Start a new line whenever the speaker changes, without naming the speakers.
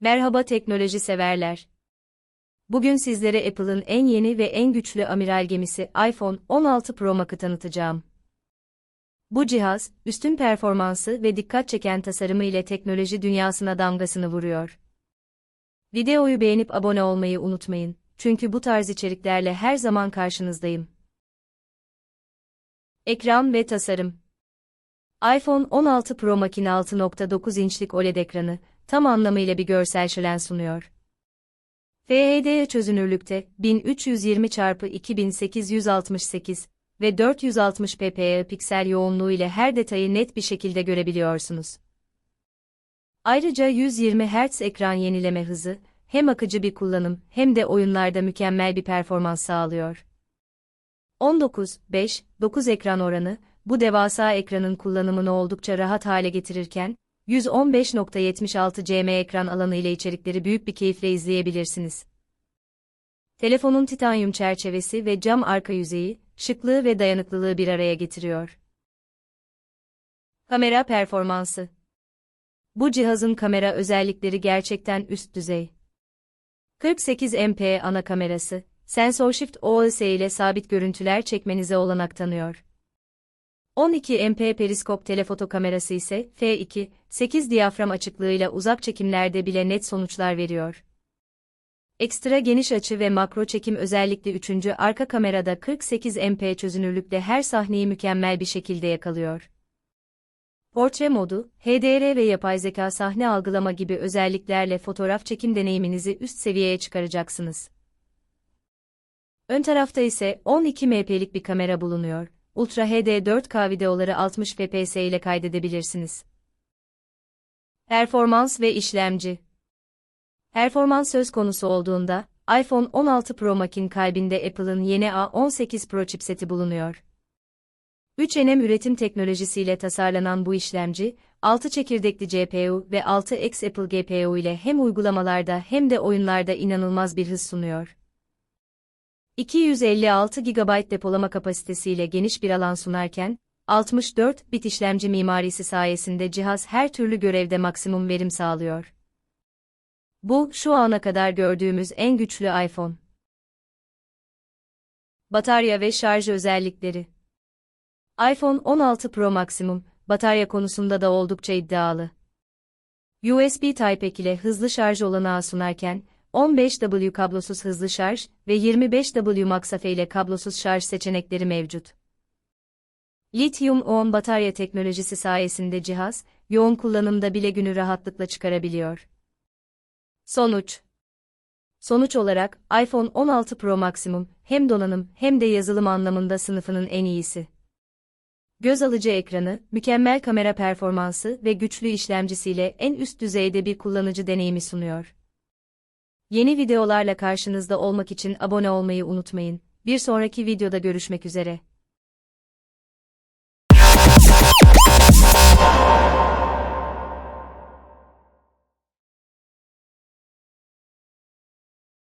Merhaba teknoloji severler. Bugün sizlere Apple'ın en yeni ve en güçlü amiral gemisi iPhone 16 Pro Max'ı tanıtacağım. Bu cihaz, üstün performansı ve dikkat çeken tasarımı ile teknoloji dünyasına damgasını vuruyor. Videoyu beğenip abone olmayı unutmayın, çünkü bu tarz içeriklerle her zaman karşınızdayım. Ekran ve tasarım iPhone 16 Pro Max'in 6.9 inçlik OLED ekranı, tam anlamıyla bir görsel şölen sunuyor. FHD çözünürlükte 1320 x 2868 ve 460 ppi piksel yoğunluğu ile her detayı net bir şekilde görebiliyorsunuz. Ayrıca 120 Hz ekran yenileme hızı, hem akıcı bir kullanım hem de oyunlarda mükemmel bir performans sağlıyor. 19-5-9 ekran oranı, bu devasa ekranın kullanımını oldukça rahat hale getirirken, 115.76 cm ekran alanı ile içerikleri büyük bir keyifle izleyebilirsiniz. Telefonun titanyum çerçevesi ve cam arka yüzeyi, şıklığı ve dayanıklılığı bir araya getiriyor. Kamera performansı Bu cihazın kamera özellikleri gerçekten üst düzey. 48 MP ana kamerası, Sensor Shift OIS ile sabit görüntüler çekmenize olanak tanıyor. 12 MP periskop telefoto kamerası ise f2, 8 diyafram açıklığıyla uzak çekimlerde bile net sonuçlar veriyor. Ekstra geniş açı ve makro çekim özellikle üçüncü arka kamerada 48 MP çözünürlükte her sahneyi mükemmel bir şekilde yakalıyor. Portre modu, HDR ve yapay zeka sahne algılama gibi özelliklerle fotoğraf çekim deneyiminizi üst seviyeye çıkaracaksınız. Ön tarafta ise 12 MP'lik bir kamera bulunuyor. Ultra HD 4K videoları 60 fps ile kaydedebilirsiniz. Performans ve işlemci Performans söz konusu olduğunda, iPhone 16 Pro Max'in kalbinde Apple'ın yeni A18 Pro chipseti bulunuyor. 3NM üretim teknolojisiyle tasarlanan bu işlemci, 6 çekirdekli CPU ve 6X Apple GPU ile hem uygulamalarda hem de oyunlarda inanılmaz bir hız sunuyor. 256 GB depolama kapasitesiyle geniş bir alan sunarken, 64 bit işlemci mimarisi sayesinde cihaz her türlü görevde maksimum verim sağlıyor. Bu, şu ana kadar gördüğümüz en güçlü iPhone. Batarya ve şarj özellikleri iPhone 16 Pro Maximum, batarya konusunda da oldukça iddialı. USB Type-C ile hızlı şarj olanağı sunarken, 15W kablosuz hızlı şarj ve 25W MagSafe ile kablosuz şarj seçenekleri mevcut. Lityum-ion batarya teknolojisi sayesinde cihaz, yoğun kullanımda bile günü rahatlıkla çıkarabiliyor. Sonuç Sonuç olarak, iPhone 16 Pro Maximum, hem donanım hem de yazılım anlamında sınıfının en iyisi. Göz alıcı ekranı, mükemmel kamera performansı ve güçlü işlemcisiyle en üst düzeyde bir kullanıcı deneyimi sunuyor. Yeni videolarla karşınızda olmak için abone olmayı unutmayın. Bir sonraki videoda görüşmek üzere.